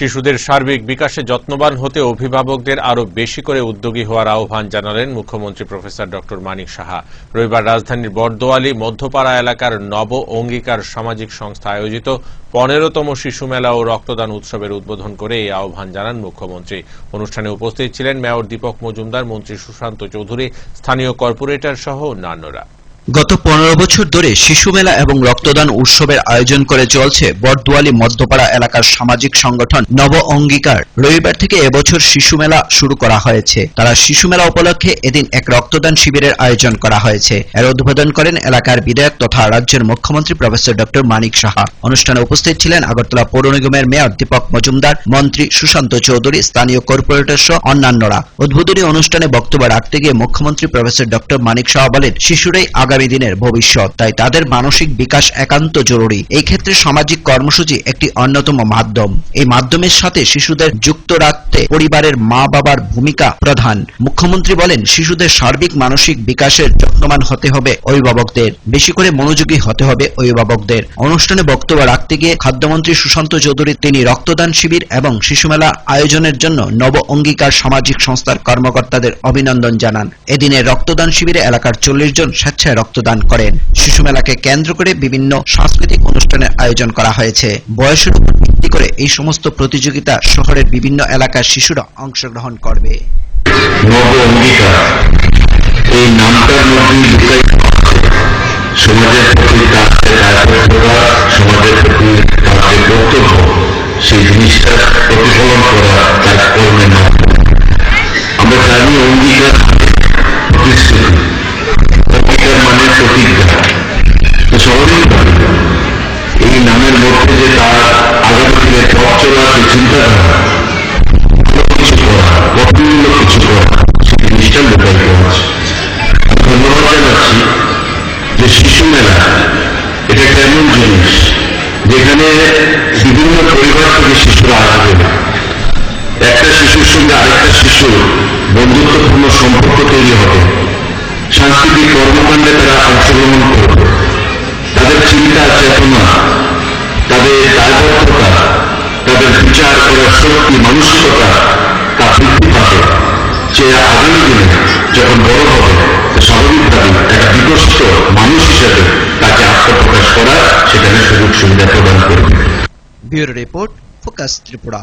শিশুদের সার্বিক বিকাশে যত্নবান হতে অভিভাবকদের আরও বেশি করে উদ্যোগী হওয়ার আহ্বান জানালেন মুখ্যমন্ত্রী প্রফেসর ড মানিক সাহা। রবিবার রাজধানীর বটদোয়ালি, মধ্যপাড়া এলাকার নব অঙ্গীকার সামাজিক সংস্থা আয়োজিত পনেরোতম শিশু মেলা ও রক্তদান উৎসবের উদ্বোধন করে এই আহ্বান জানান মুখ্যমন্ত্রী। অনুষ্ঠানে উপস্থিত ছিলেন মেয়র দীপক মজুমদার, মন্ত্রী সুশান্ত চৌধুরী, স্থানীয় কর্পোরেটর সহ অন্যান্যরা। গত পনেরো বছর ধরে শিশু মেলা এবং রক্তদান উৎসবের আয়োজন করে চলছে বটদুয়ালি মধ্যপাড়া এলাকার সামাজিক সংগঠন নব অঙ্গীকার। রবিবার থেকে এবছর শিশু মেলা শুরু করা হয়েছে। তারা শিশু মেলা উপলক্ষে এদিন এক রক্তদান শিবিরের আয়োজন করা হয়েছে। এর উদ্বোধন করেন এলাকার বিধায়ক তথা রাজ্যের মুখ্যমন্ত্রী প্রফেসর ড মানিক সাহা। অনুষ্ঠানে উপস্থিত ছিলেন আগরতলা পৌর নিগমের মেয়র দীপক মজুমদার, মন্ত্রী সুশান্ত চৌধুরী, স্থানীয় কর্পোরেটর সহ অন্যান্যরা। উদ্বোধনী অনুষ্ঠানে বক্তব্য রাখতে গিয়ে মুখ্যমন্ত্রী প্রফেসর ড মানিক সাহা বলেন, শিশুরাই আগামী দিনের ভবিষ্যৎ। তাই তাদের মানসিক বিকাশ একান্ত জরুরি। এই ক্ষেত্রে সামাজিক কর্মসূচি একটি অন্যতম মাধ্যম। এই মাধ্যমের সাথে শিশুদের যুক্ত রাখতে পরিবারের মা বাবার ভূমিকা প্রধান। মুখ্যমন্ত্রী বলেন, শিশুদের সার্বিক মানসিক বিকাশের যত্নবান হতে হবে অভিভাবকদের। বেশি করে মনোযোগী হতে হবে অভিভাবকদের। অনুষ্ঠানে বক্তব্য রাখতে গিয়ে খাদ্যমন্ত্রী সুশান্ত চৌধুরী, তিনি রক্তদান শিবির এবং শিশুমেলা আয়োজনের জন্য নব অঙ্গীকার সামাজিক সংস্থার কর্মকর্তাদের অভিনন্দন জানান। এদিনের রক্তদান শিবিরে এলাকার চল্লিশ জন স্বেচ্ছায় রক্তদান করেন। শিশু মেলাকে কেন্দ্র করে বিভিন্ন সাংস্কৃতিক অনুষ্ঠানের আয়োজন করা হয়েছে। বয়সের উপর ভিত্তি করে এই সমস্ত প্রতিযোগিতা শহরের বিভিন্ন এলাকার শিশুরা অংশগ্রহণ করবে। এই সেই জিনিসটা প্রতিফলন করা তার আমরা অঙ্গীকার এটা একটা এমন জিনিস, যেখানে বিভিন্ন পরিবার থেকে শিশুরা আসবে একটা শিশুর সঙ্গে আরেকটা শিশুর বন্ধুত্বপূর্ণ সম্পর্ক তৈরি হবে। সাংস্কৃতিক কর্মকাণ্ডে তারা অংশগ্রহণ করবে। তাদের চিন্তা চেতনা ব্যুরো রিপোর্ট ফোকাস ত্রিপুরা